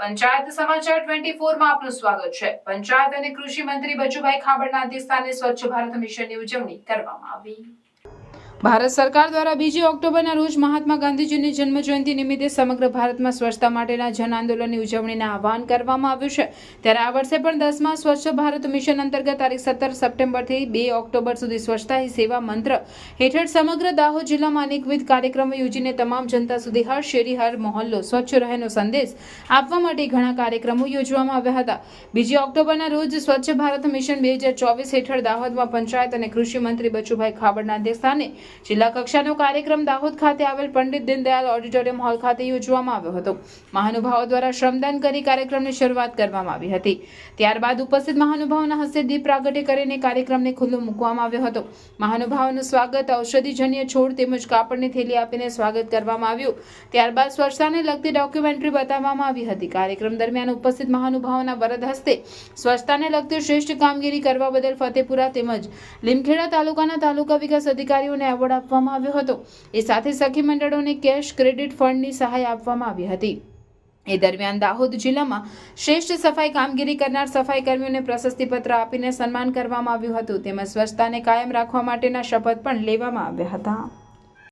પંચાયત સમાચાર ટ્વેન્ટી ફોરમાં આપનું સ્વાગત છે. પંચાયત અને કૃષિ મંત્રી બચુભાઈ ખાબડના અધ્યક્ષસ્થાને સ્વચ્છ ભારત મિશનની ઉજવણી કરવામાં આવી. ભારત સરકાર દ્વારા બીજી ઓક્ટોબરના રોજ મહાત્મા ગાંધીજીની જન્મજયંતિ નિમિત્તે સમગ્ર ભારતમાં સ્વચ્છતા માટેના જન આંદોલનની ઉજવણીના આહવાન કરવામાં આવ્યું છે. ત્યારે આ વર્ષે પણ દસમા સ્વચ્છ ભારત મિશન અંતર્ગત તારીખ સત્તર સપ્ટેમ્બરથી બે ઓક્ટોબર સુધી સ્વચ્છતા હી સેવા મંત્ર હેઠળ સમગ્ર દાહોદ જિલ્લામાં અનેકવિધ કાર્યક્રમો યોજીને તમામ જનતા સુધી હર શેરી, હર મોહલ્લો સ્વચ્છ રહેનો સંદેશ આપવા માટે ઘણા કાર્યક્રમો યોજવામાં આવ્યા હતા. બીજી ઓક્ટોબરના રોજ સ્વચ્છ ભારત મિશન બે હજાર ચોવીસ હેઠળ દાહોદમાં પંચાયત અને કૃષિ મંત્રી બચુભાઈ ખાબડના અધ્યક્ષસ્થાને જિલ્લા કક્ષાનો કાર્યક્રમ દાહોદ ખાતે આવેલ પંડિત દીનદયાલ ઓડિટોરિયમ હોલ ખાતે યોજવામાં આવ્યો હતો. મહાનુભાવો દ્વારા શ્રમદાન કરી કાર્યક્રમની શરૂઆત કરવામાં આવી હતી. ત્યારબાદ ઉપસ્થિત મહાનુભાવોના હસ્તે દીપ પ્રાગટ્ય કરીને કાર્યક્રમને ખુલ્લો મૂકવામાં આવ્યો હતો. મહાનુભાવોનું સ્વાગત ઔષધિજન્ય છોડ તેમજ કાપડની થેલી આપીને સ્વાગત કરવામાં આવ્યું. ત્યારબાદ સ્વચ્છતાને લગતી ડોક્યુમેન્ટરી બતાવવામાં આવી હતી. કાર્યક્રમ દરમિયાન ઉપસ્થિત મહાનુભાવોના વરદ હસ્તે સ્વચ્છતાને લગતી શ્રેષ્ઠ કામગીરી કરવા બદલ ફતેપુરા તેમજ લીમખેડા તાલુકાના તાલુકા વિકાસ અધિકારીઓને એવોર્ડ આપવામાં આવ્યો હતો. એ સાથે સખી મંડળોને કેશ ક્રેડિટ ફંડની સહાય આપવામાં આવી હતી. એ દરમિયાન દાહોદ જિલ્લામાં શ્રેષ્ઠ સફાઈ કામગીરી કરનાર સફાઈ કર્મીઓને પ્રશસ્તિપત્ર આપીને સન્માન કરવામાં આવ્યું હતું. તેમજ સ્વચ્છતાને કાયમ રાખવા માટેના શપથ પણ લેવામાં આવ્યા હતા.